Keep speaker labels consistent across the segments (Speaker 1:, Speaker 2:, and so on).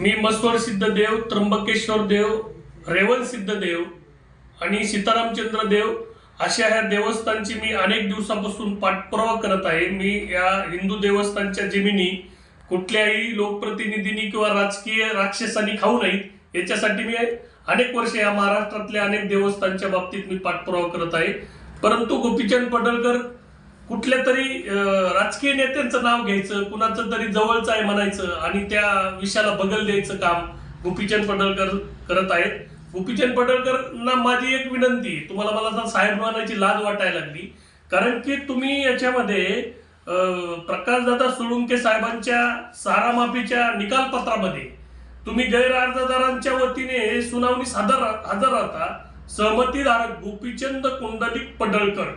Speaker 1: मी मस्वर सिद्धदेव त्र्यंबकेश्वर देव रेवण सिद्धदेव आणि सीतारामचंद्र देव अशा ह्या देवस्थानची मी अनेक दिवसापासून पाठपुरावा करत आहे. मी या हिंदू देवस्थानच्या जमिनी कुठल्याही लोकप्रतिनिधींनी किंवा राजकीय राक्षसांनी खाऊ नयेत. याच्यासाठी मी अनेक वर्ष या महाराष्ट्रातल्या अनेक देवस्थानच्या बाबतीत मी पाठपुरावा करत आहे. परंतु गोपीचंद पडळकर कुठल्या तरी राजकीय नेत्यांचं नाव घ्यायचं कुणाचं तरी जवळचं आहे म्हणायचं आणि त्या विषयाला बगल द्यायचं काम गोपीचंद पडळकर करत आहेत. गोपीचंद पडळकरना माझी एक विनंती तुम्हाला मला आता साहेब म्हणायची लाज वाटायला लागली कारण की तुम्ही याच्यामध्ये प्रकाशदादा सोळुंके साहेबांच्या सारामाफीच्या निकालपत्रामध्ये तुम्ही गैर अर्जदारांच्या वतीने सुनावणी हजर हजर राहता सहमतीधारक गोपीचंद कुंडलिक पडळकर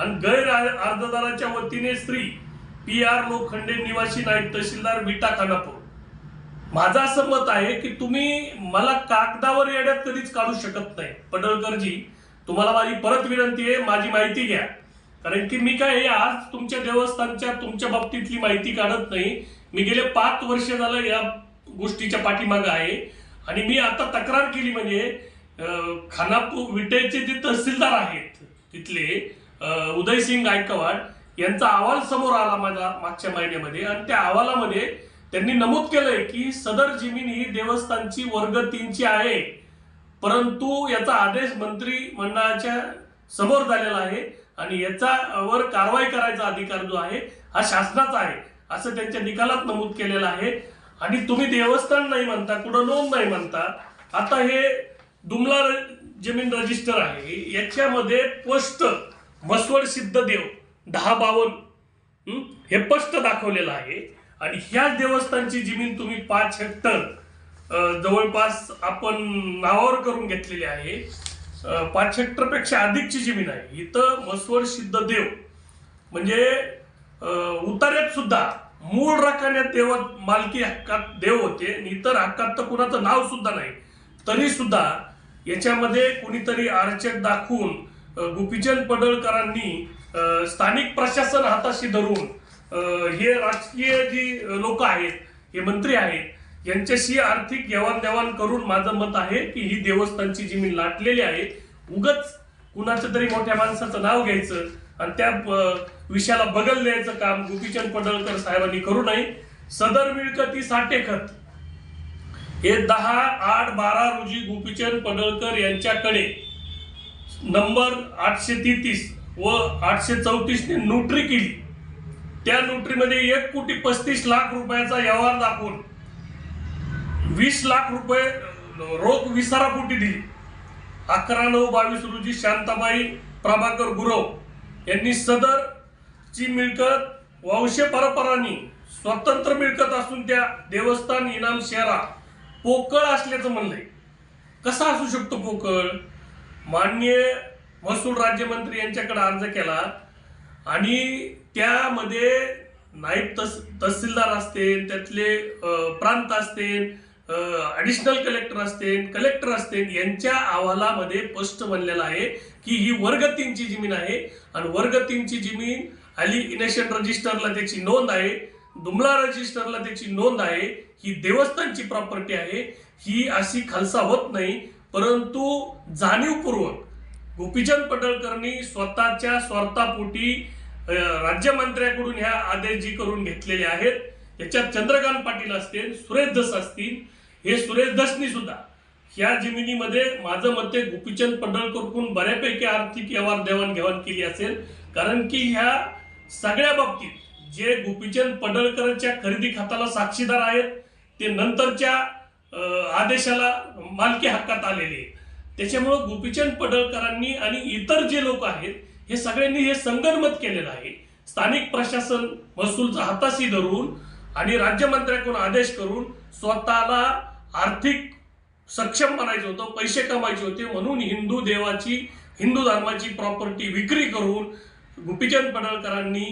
Speaker 1: आणि गैर अर्जदाराच्या वतीने श्री पी आर लोखंडे निवासी नाईक तहसीलदार विटा खानापूर. माझं असं मत आहे की तुम्ही मला कागदावर येड्यात कधीच काढू शकत नाही. पडळकरजी तुम्हाला माझी परत विनंती आहे माझी माहिती घ्या. कारण की मी काय हे आज तुमच्या देवस्थानच्या तुमच्या बाबतीतली माहिती काढत नाही. मी गेले पाच वर्ष झालं या गोष्टीच्या पाठीमागं आहे. आणि मी आता तक्रार केली म्हणजे खानापूर विटेचे जे तहसीलदार आहेत तिथले उदयसिंग गायकवाड यांचा अहवाल समोर आला माझ्या मागच्या महिन्यामध्ये. आणि त्या अहवालामध्ये त्यांनी नमूद केलंय की सदर जमीन ही देवस्थानची वर्ग तीनची आहे. परंतु याचा आदेश मंत्री मंडळाच्या समोर झालेला आहे आणि याचा वर कारवाई करायचा अधिकार जो आहे हा शासनाचा आहे असं त्यांच्या निकालात नमूद केलेलं आहे. आणि तुम्ही देवस्थान नाही म्हणता कुठं नोंद नाही म्हणता आता हे दुमला जमीन रजिस्टर आहे. याच्यामध्ये पोस्ट मस्वड सिद्ध देव दहा बावन. हे? स्पष्ट दाखवलेलं आहे. आणि ह्याच देवस्थानची जमीन तुम्ही पाच हेक्टर जवळपास आपण नावावर करून घेतलेली आहे. पाच हेक्टरपेक्षा अधिकची जमीन आहे. इथं मस्वड सिद्ध देव म्हणजे अ, उतार्यात सुद्धा मूळ रकान्यात देव मालकी हक्कात देव होते. आणि इतर हक्कात तर कुणाचं नाव सुद्धा नाही. तरी सुद्धा याच्यामध्ये कुणीतरी आरचक दाखवून गोपीचंद पडळकरांनी स्थानिक प्रशासन हाताशी धरून हे राजकीय जी लोक आहेत हे मंत्री आहेत यांच्याशी आर्थिक देवाणघेवाण करून माझं मत आहे की ही देवस्थानची जमीन लाटलेली आहे. उगच कुणाचं तरी मोठ्या माणसाचं नाव घ्यायचं आणि त्या विषयाला बगल द्यायचं काम गोपीचंद पडळकर साहेबांनी करू नये. सदर मिळकती साठे खत हे दहा आठ बारा रोजी गोपीचंद पडळकर यांच्याकडे नंबर आठशे तेहतीस व आठशे चौतीसने नोटरी केली. त्या नोटरीमध्ये एक कोटी पस्तीस लाख रुपयाचा व्यवहार दाखवून वीस लाख रुपये रोख विसारापोटी दिली. अकरा नऊ बावीस रोजी शांताबाई प्रभाकर गुरव यांनी सदर ची मिळकत वंशे परंपरांनी स्वतंत्र मिळकत असून त्या देवस्थान इनाम शहरा पोकळ असल्याचं म्हणलंय. कसा असू शकतो पोकळ? मान्य महसूल राज्यमंत्री यांच्याकडे अर्ज केला आणि त्यामध्ये नाईब तस तहसीलदार असतील त्यातले प्रांत असतील ॲडिशनल कलेक्टर असतील कलेक्टर असतील यांच्या अहवालामध्ये स्पष्ट बनलेलं आहे की ही वर्ग तीनची जमीन आहे आणि वर्ग तीनची जमीन अली इनेशन रजिस्टरला त्याची नोंद आहे दुमला रजिस्टरला त्याची नोंद आहे ही देवस्थानची प्रॉपर्टी आहे ही अशी खालसा होत नाही. परंतु जाणीवपूर्वक गोपीचंद पडळकरनी स्वतःच्या स्वार्थापोटी राज्यमंत्र्याकडून ह्या आदेश जी करून घेतलेले आहेत याच्यात चंद्रकांत पाटील असतील सुरेश दस असतील हे सुरेश दसनी सुद्धा ह्या जमिनीमध्ये माझं मते गोपीचंद पडळकरकडून बऱ्यापैकी आर्थिक व्यवहार देवाणघेवाण केली असेल. कारण की ह्या सगळ्या बाबतीत जे गोपीचंद पडळकरच्या खरेदी खात्याला साक्षीदार आहेत ते नंतरच्या आदेशाला मालकी हक्कात आलेले त्याच्यामुळं गोपीचंद पडळकरांनी आणि इतर जे लोक आहेत हे सगळ्यांनी हे संगनमत केलेलं आहे. स्थानिक प्रशासन महसूलचा हाताशी धरून आणि राज्यमंत्र्याकडून आदेश करून स्वतःला आर्थिक सक्षम बनायचं होतं पैसे कमायचे होते म्हणून हिंदू देवाची हिंदू धर्माची प्रॉपर्टी विक्री करून गोपीचंद पडळकरांनी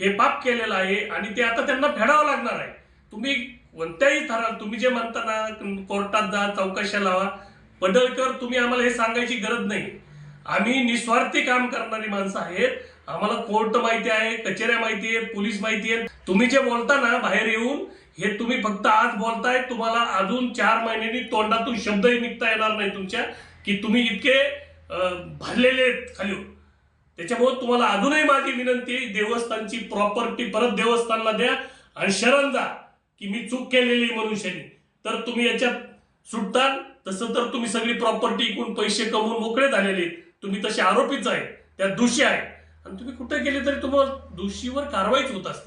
Speaker 1: हे पाप केलेलं आहे आणि ते आता त्यांना फेडावं लागणार आहे. तुम्ही कोणत्याही थरात तुम्ही जे म्हणता ना कोर्टात जा चौकशा लावा पडळकर तुम्ही आम्हाला हे सांगायची गरज नाही. आम्ही निस्वार्थी काम करणारी माणसं आहेत. आम्हाला कोर्ट माहिती आहे कचेऱ्या माहिती आहेत पोलीस माहिती आहेत. तुम्ही जे बोलता ना बाहेर येऊन हे तुम्ही फक्त आज बोलताय तुम्हाला अजून चार महिन्यांनी तोंडातून शब्दही निघता येणार नाही तुमच्या की तुम्ही इतके भरलेले आहेत खाली. त्याच्यामुळे तुम्हाला अजूनही माझी विनंती देवस्थानची प्रॉपर्टी परत देवस्थानला द्या आणि शरण जा. की मी चूक केलेली आहे मनुष्याने. तर तुम्ही याच्यात सुटताल तसं तर तुम्ही सगळी प्रॉपर्टी इकून पैसे कमवून मोकळे झालेले आहेत. तुम्ही तसे आरोपीच आहे त्या दोषी आहे आणि तुम्ही कुठे गेले तरी तुम्हाला दोषीवर कारवाईच होत असते.